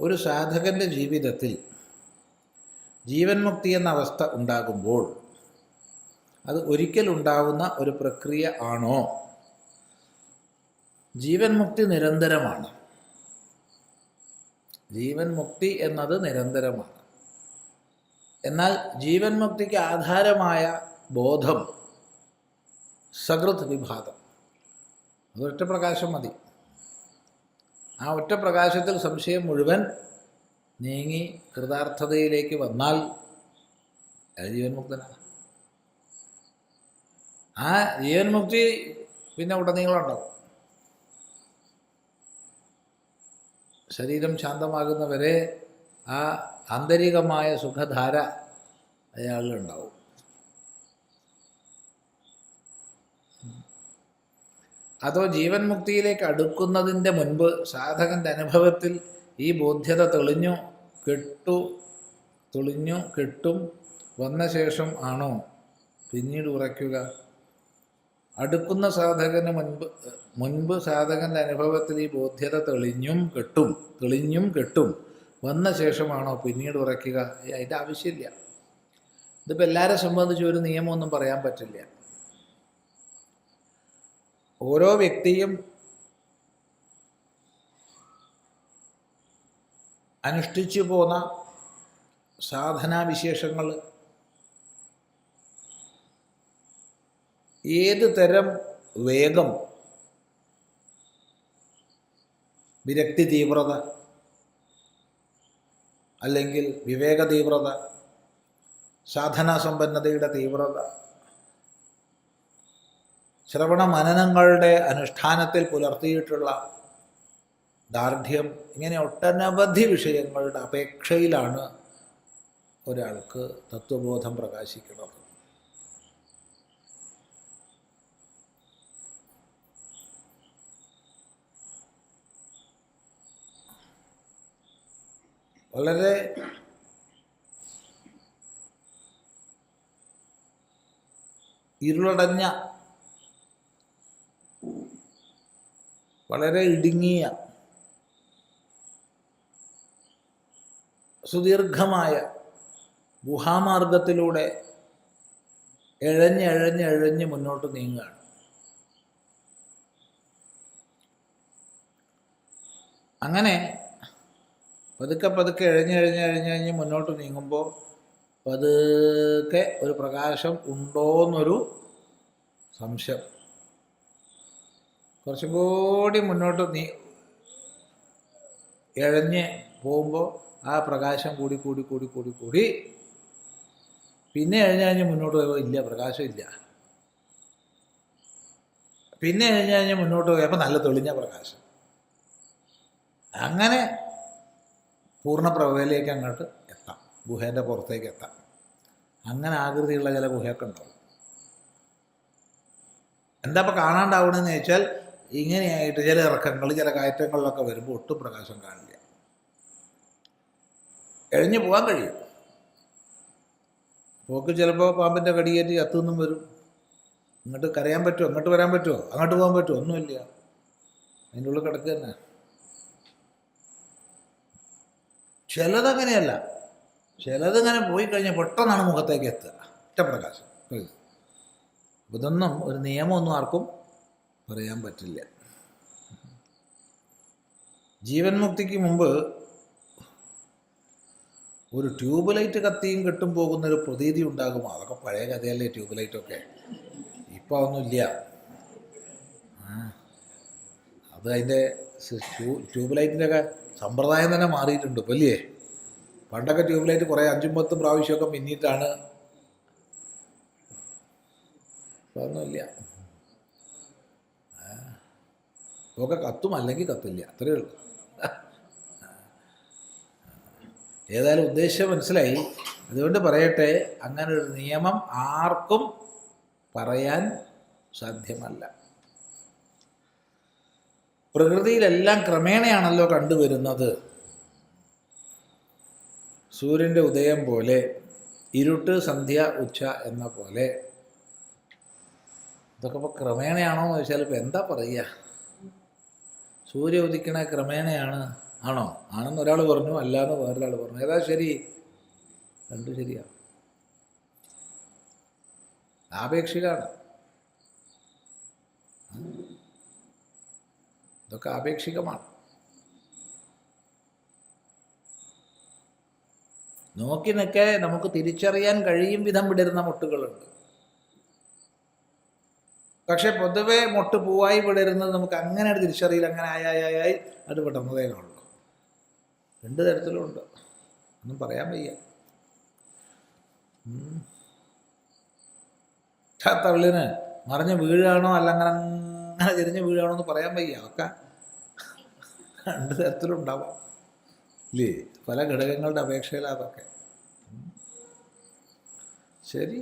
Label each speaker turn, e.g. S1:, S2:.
S1: ഒരു സാധകന്റെ ജീവിതത്തിൽ ജീവൻ മുക്തി എന്ന അവസ്ഥ ഉണ്ടാകുമ്പോൾ അത് ഒരിക്കലുണ്ടാവുന്ന ഒരു പ്രക്രിയ ആണോ? ജീവൻ മുക്തി നിരന്തരമാണ്. ജീവൻ മുക്തി എന്നത് നിരന്തരമാണ്. എന്നാൽ ജീവൻ മുക്തിക്ക് ആധാരമായ ബോധം സകൃത് വിഭാഗം. അതൊറ്റ പ്രകാശം മതി. ആ ഒറ്റ പ്രകാശത്തിൽ സംശയം മുഴുവൻ നീങ്ങി കൃതാർത്ഥതയിലേക്ക് വന്നാൽ അത് ജീവൻ മുക്തനാണ് ആ ജീവൻ മുക്തി പിന്നെ ഉടനീളം ഉണ്ടാവും ശരീരം ശാന്തമാകുന്നവരെ ആ ആന്തരികമായ സുഖധാര അയാളിലുണ്ടാവും. അതോ ജീവൻ മുക്തിയിലേക്ക് അടുക്കുന്നതിന്റെ മുൻപ് സാധകന്റെ അനുഭവത്തിൽ ഈ ബോധ്യത തെളിഞ്ഞു കെട്ടു തെളിഞ്ഞു കെട്ടും വന്ന ശേഷം ആണോ? പിന്നീട് ഉറയ്ക്കുക. അടുക്കുന്ന സാധകന് മുൻപ് മുൻപ് സാധകന്റെ അനുഭവത്തിൽ ഈ ബോധ്യത തെളിഞ്ഞും കെട്ടും തെളിഞ്ഞും കെട്ടും വന്ന ശേഷമാണോ പിന്നീട് ഉറയ്ക്കുക. അതിന്റെ ആവശ്യമില്ല. ഇതിപ്പോൾ എല്ലാവരെ സംബന്ധിച്ച് ഒരു നിയമമൊന്നും പറയാൻ പറ്റില്ല. ഓരോ വ്യക്തിയും അനുഷ്ഠിച്ചു പോന്ന സാധനാവിശേഷങ്ങൾ ഏത് തരം വേഗം വിരക്തി തീവ്രത അല്ലെങ്കിൽ വിവേക തീവ്രത സാധനാ സമ്പന്നതയുടെ തീവ്രത ശ്രവണ മനനങ്ങളുടെ അനുഷ്ഠാനത്തിൽ പുലർത്തിയിട്ടുള്ള ദാർഢ്യം ഇങ്ങനെ ഒട്ടനവധി വിഷയങ്ങളുടെ അപേക്ഷയിലാണ് ഒരാൾക്ക് തത്വബോധം പ്രകാശിക്കുന്നത്. വളരെ ഇരുളടഞ്ഞ വളരെ ഇടുങ്ങിയ സുദീർഘമായ ഗുഹാമാർഗത്തിലൂടെ എഴഞ്ഞ് എഴഞ്ഞ് എഴഞ്ഞ് മുന്നോട്ട് നീങ്ങുകയാണ്. അങ്ങനെ പതുക്കെ പതുക്കെ എഴഞ്ഞ് എഴഞ്ഞ് എഴഞ്ഞ് എഴഞ്ഞ് മുന്നോട്ട് നീങ്ങുമ്പോൾ പതുക്കെ ഒരു പ്രകാശം ഉണ്ടോ എന്നൊരു സംശയം. കുറച്ചും കൂടി മുന്നോട്ട് നീ ഇഴഞ്ഞ് പോകുമ്പോൾ ആ പ്രകാശം കൂടി കൂടി കൂടി കൂടി കൂടി. പിന്നെ എഴഞ്ഞ് മുന്നോട്ട് പോയപ്പോൾ ഇല്ല പ്രകാശം ഇല്ല. പിന്നെ എഴഞ്ഞ് മുന്നോട്ട് പോയപ്പോൾ നല്ല തെളിഞ്ഞ പ്രകാശം. അങ്ങനെ പൂർണപ്രഭയിലേക്ക് അങ്ങോട്ട് എത്താം. ഗുഹേന്റെ പുറത്തേക്ക് എത്താം. അങ്ങനെ ആകൃതിയുള്ള ചില ഗുഹയൊക്കെ ഉണ്ടാവും. എന്താ ഇപ്പം കാണാണ്ടാവണമെന്ന് ചോദിച്ചാൽ ഇങ്ങനെയായിട്ട് ചില ഇറക്കങ്ങൾ ചില കയറ്റങ്ങളിലൊക്കെ വരുമ്പോൾ ഒട്ടും പ്രകാശം കാണില്ല. എഴിഞ്ഞു പോകാൻ കഴിയും. പോക്ക് ചിലപ്പോൾ പാമ്പിന്റെ കടിയേറ്റ് ചത്തുനിന്നും വരും. ഇങ്ങോട്ട് കരയാൻ പറ്റുമോ? അങ്ങോട്ട് വരാൻ പറ്റുമോ? അങ്ങോട്ട് പോകാൻ പറ്റുമോ? ഒന്നുമില്ല. അതിന്റെ ഉള്ളിൽ കിടക്കുക തന്നെ. ചിലതങ്ങനെയല്ല. ചിലതിങ്ങനെ പോയി കഴിഞ്ഞാൽ പെട്ടെന്നാണ് മുഖത്തേക്ക് എത്തുക. ഒറ്റപ്രകാശം ഇതൊന്നും ഒരു നിയമമൊന്നും ആർക്കും പറയാൻ പറ്റില്ല. ജീവൻ മുക്തിക്ക് മുമ്പ് ഒരു ട്യൂബ് ലൈറ്റ് കത്തിയും കെട്ടും പോകുന്ന ഒരു പ്രതീതി ഉണ്ടാകും. അതൊക്കെ പഴയ കഥയല്ലേ ട്യൂബ് ലൈറ്റൊക്കെ ഇപ്പോൾ അതൊന്നുമില്ല അത് അതിന്റെ ട്യൂബ് ലൈറ്റിന്റെയൊക്കെ സമ്പ്രദായം തന്നെ മാറിയിട്ടുണ്ട് ഇപ്പം അല്ലേ പണ്ടൊക്കെ ട്യൂബ് ലൈറ്റ് കുറേ അഞ്ചും പത്തും പ്രാവശ്യമൊക്കെ പിന്നിട്ടാണ് ഇപ്പം ഒന്നുമില്ല ഒക്കെ കത്തും അല്ലെങ്കിൽ കത്തില്ല. അത്രയേ ഉള്ളൂ. ഏതായാലും ഉദ്ദേശം മനസ്സിലായി. അതുകൊണ്ട് പറയട്ടെ അങ്ങനെ ഒരു നിയമം ആർക്കും പറയാൻ സാധ്യമല്ല. പ്രകൃതിയിലെല്ലാം ക്രമേണയാണല്ലോ കണ്ടുവരുന്നത്. സൂര്യന്റെ ഉദയം പോലെ ഇരുട്ട് സന്ധ്യ ഉച്ച എന്ന പോലെ. ഇതൊക്കെ ഇപ്പോൾ ക്രമേണയാണോ എന്ന് ചോദിച്ചാൽ ഇപ്പോൾ എന്താ പറയുക? സൂര്യ ഉദിക്കണ ക്രമേണയാണ്. ആണോ? ആണെന്ന് ഒരാൾ പറഞ്ഞു അല്ലാന്ന് വേറൊരാൾ പറഞ്ഞു. ഏതാ ശരി? രണ്ടും ശരിയാണ് ആപേക്ഷികമാണ് ഇതൊക്കെ ആപേക്ഷികമാണ്. നോക്കി നിൽക്കെ നമുക്ക് തിരിച്ചറിയാൻ കഴിയും വിധം വിടരുന്ന മുട്ടുകളുണ്ട്. പക്ഷെ പൊതുവെ മുട്ട് പൂവായി വിടരുന്നത് നമുക്ക് അങ്ങനെ ഒരു തിരിച്ചറിയില്ല അങ്ങനെ ആയായി അത് വിടുന്നതേ ഉള്ളൂ രണ്ട് തരത്തിലുണ്ട് ഒന്നും പറയാൻ വയ്യ. തള്ളിന് മറിഞ്ഞ് വീഴാണോ അല്ല അങ്ങനെ തിരിഞ്ഞ് വീഴാണോ എന്ന് പറയാൻ വയ്യ. ഒക്കെ രണ്ട് തരത്തിലുണ്ടാവാം ഇല്ലേ? പല ഘടകങ്ങളുടെ അപേക്ഷയിലാണ് അതൊക്കെ. ശരി.